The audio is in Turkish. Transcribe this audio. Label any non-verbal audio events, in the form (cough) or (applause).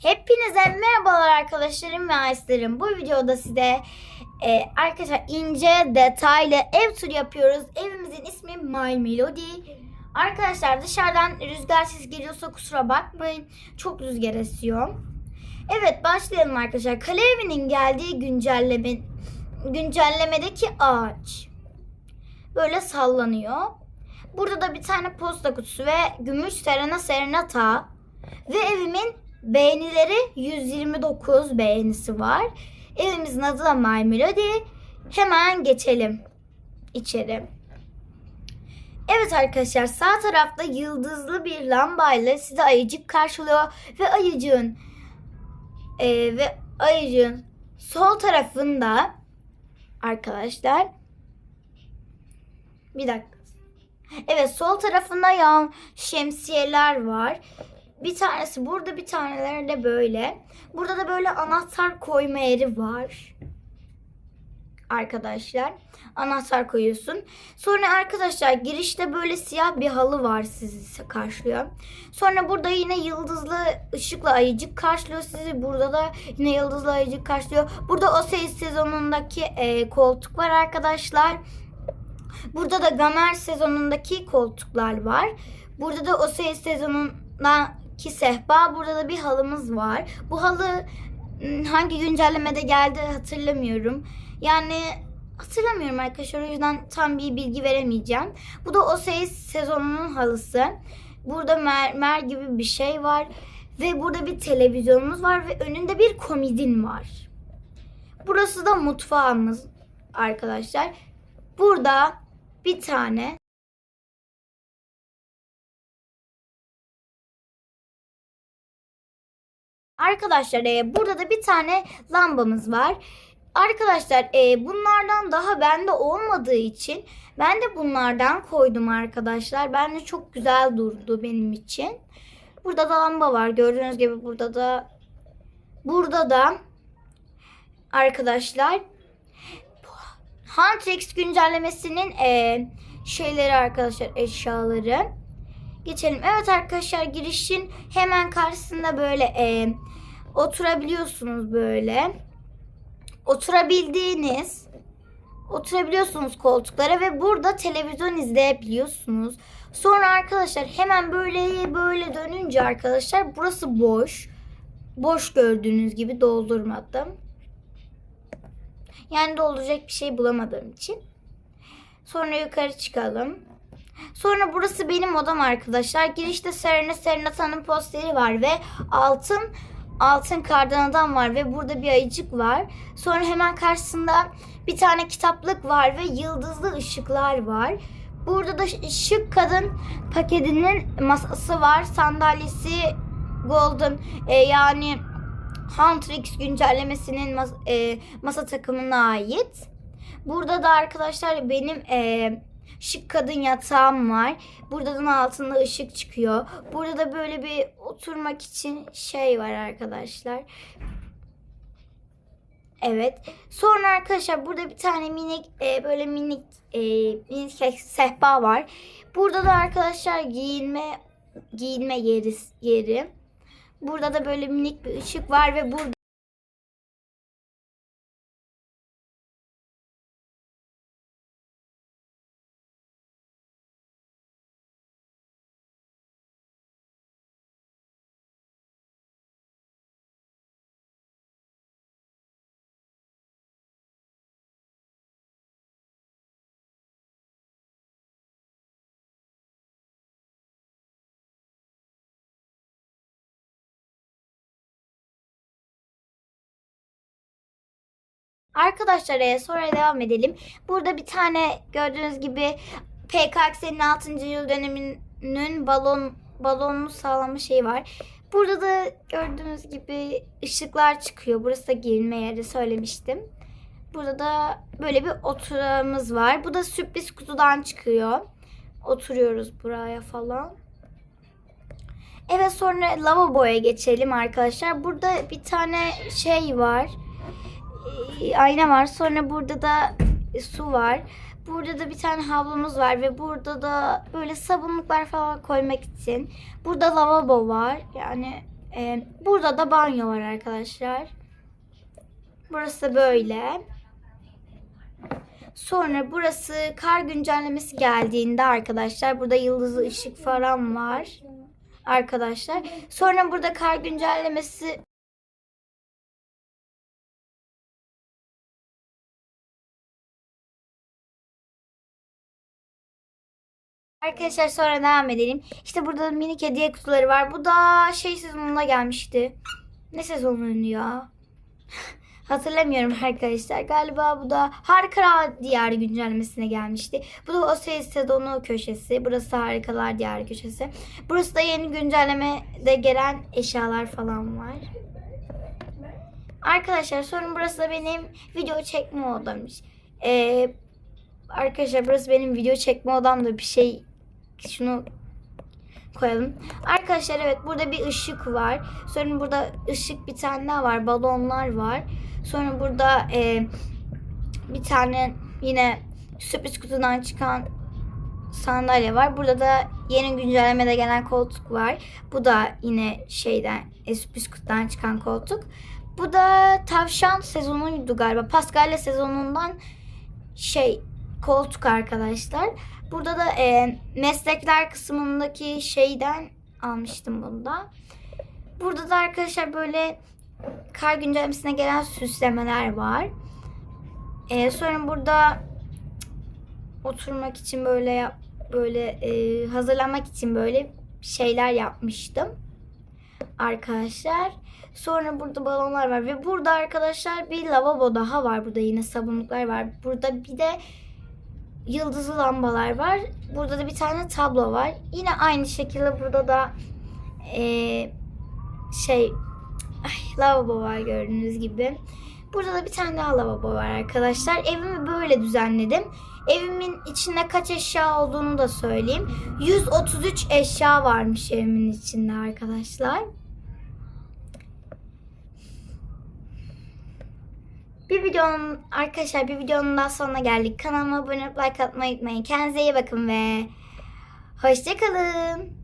Hepinize merhabalar arkadaşlarım ve Ayslarım. Bu videoda size e, arkadaşlar ince detaylı ev turu yapıyoruz. Evimizin ismi My Melody. Arkadaşlar dışarıdan rüzgar sesi geliyorsa kusura bakmayın. Çok rüzgar esiyor. Evet başlayalım arkadaşlar. Kale evinin geldiği güncelleme, güncellemedeki ağaç. Böyle sallanıyor. Burada da bir tane posta kutusu ve gümüş serena serenata. Ve evimin beğenileri 129 beğenisi var. Evimizin adı da My Melody. Hemen geçelim içeri. Evet arkadaşlar sağ tarafta yıldızlı bir lambayla sizi ayıcık karşılıyor ve ayıcığın e, ve ayıcığın sol tarafında arkadaşlar bir dakika. Evet sol tarafında yan şemsiyeler var. Bir tanesi burada bir taneleri de böyle. Burada da böyle anahtar koyma yeri var. Arkadaşlar anahtar koyuyorsun. Sonra arkadaşlar girişte böyle siyah bir halı var sizi karşılıyor. Sonra burada yine yıldızlı ışıkla ayıcık karşılıyor sizi. Burada da yine yıldızlı ayıcık karşılıyor. Burada o ses sezonundaki e, koltuk var arkadaşlar. Burada da Gamer sezonundaki koltuklar var. Burada da o ses sezonundaki sehpa. Burada da bir halımız var. Bu halı ım, hangi güncellemede geldi hatırlamıyorum. Yani hatırlamıyorum arkadaşlar. O yüzden tam bir bilgi veremeyeceğim. Bu da o sezonunun halısı. Burada mermer gibi bir şey var. Ve burada bir televizyonumuz var ve önünde bir komodin var. Burası da mutfağımız arkadaşlar. Burada bir tane Arkadaşlar e, burada da bir tane lambamız var. Arkadaşlar e, bunlardan daha bende olmadığı için ben de bunlardan koydum arkadaşlar. Bende çok güzel durdu benim için. Burada da lamba var. Gördüğünüz gibi burada da burada da arkadaşlar Huntrix güncellemesinin e, şeyleri arkadaşlar eşyaları. Geçelim. Evet arkadaşlar girişin hemen karşısında böyle e, oturabiliyorsunuz böyle. Oturabildiğiniz oturabiliyorsunuz koltuklara ve burada televizyon izleyebiliyorsunuz. Sonra arkadaşlar hemen böyle böyle dönünce arkadaşlar burası boş. Boş gördüğünüz gibi doldurmadım. Yani dolduracak bir şey bulamadığım için. Sonra yukarı çıkalım. Sonra burası benim odam arkadaşlar. Girişte Serena Serenata'nın posteri var ve altın altın kardan adam var ve burada bir ayıcık var. Sonra hemen karşısında bir tane kitaplık var ve yıldızlı ışıklar var. Burada da şık kadın paketinin masası var. Sandalyesi golden e, yani Huntrix güncellemesinin mas- e, masa takımına ait. Burada da arkadaşlar benim e, şık kadın yatağım var. Buradan altında ışık çıkıyor. Burada da böyle bir oturmak için şey var arkadaşlar. Evet. Sonra arkadaşlar burada bir tane minik e, böyle minik e, minik sehpa var. Burada da arkadaşlar giyinme giyinme yeri yeri. Burada da böyle minik bir ışık var ve burada Arkadaşlar e, sonra devam edelim. Burada bir tane gördüğünüz gibi PKX'nin 6. yıl döneminin balon balonunu sağlama şeyi var. Burada da gördüğünüz gibi ışıklar çıkıyor. Burası da giyinme yeri söylemiştim. Burada da böyle bir oturağımız var. Bu da sürpriz kutudan çıkıyor. Oturuyoruz buraya falan. Evet sonra lavaboya geçelim arkadaşlar. Burada bir tane şey var ayna var. Sonra burada da su var. Burada da bir tane havlumuz var ve burada da böyle sabunluklar falan koymak için. Burada lavabo var. Yani Ee, burada da banyo var arkadaşlar. Burası böyle. Sonra burası kar güncellemesi geldiğinde arkadaşlar burada yıldızlı ışık falan var arkadaşlar. Sonra burada kar güncellemesi Arkadaşlar sonra devam edelim. İşte burada da minik hediye kutuları var. Bu da şey sezonunda gelmişti. Ne sezonuydu ya? (laughs) Hatırlamıyorum arkadaşlar. Galiba bu da Harikalar Diyarı güncellemesine gelmişti. Bu da o sezonu köşesi. Burası Harikalar Diyarı köşesi. Burası da yeni güncellemede gelen eşyalar falan var. Arkadaşlar sonra burası da benim video çekme odammış. Ee, arkadaşlar burası benim video çekme odamda bir şey şunu koyalım. Arkadaşlar evet burada bir ışık var. Sonra burada ışık bir tane daha var. Balonlar var. Sonra burada e, bir tane yine sürpriz kutudan çıkan sandalye var. Burada da yeni güncellemede gelen koltuk var. Bu da yine şeyden e, sürpriz kutudan çıkan koltuk. Bu da tavşan sezonuydu galiba. Paskalya sezonundan şey koltuk arkadaşlar. Burada da e, meslekler kısmındaki şeyden almıştım bunu da. Burada da arkadaşlar böyle kar güncellemesine gelen süslemeler var. E, sonra burada oturmak için böyle böyle e, hazırlamak için böyle şeyler yapmıştım arkadaşlar. Sonra burada balonlar var ve burada arkadaşlar bir lavabo daha var. Burada yine sabunluklar var. Burada bir de yıldızlı lambalar var. Burada da bir tane tablo var. Yine aynı şekilde burada da eee, şey ay, lavabo var gördüğünüz gibi. Burada da bir tane daha lavabo var arkadaşlar. Evimi böyle düzenledim. Evimin içinde kaç eşya olduğunu da söyleyeyim. 133 eşya varmış evimin içinde arkadaşlar. Bir videonun arkadaşlar bir videonun daha sonuna geldik. Kanalıma abone olup like atmayı unutmayın. Kendinize iyi bakın ve hoşçakalın.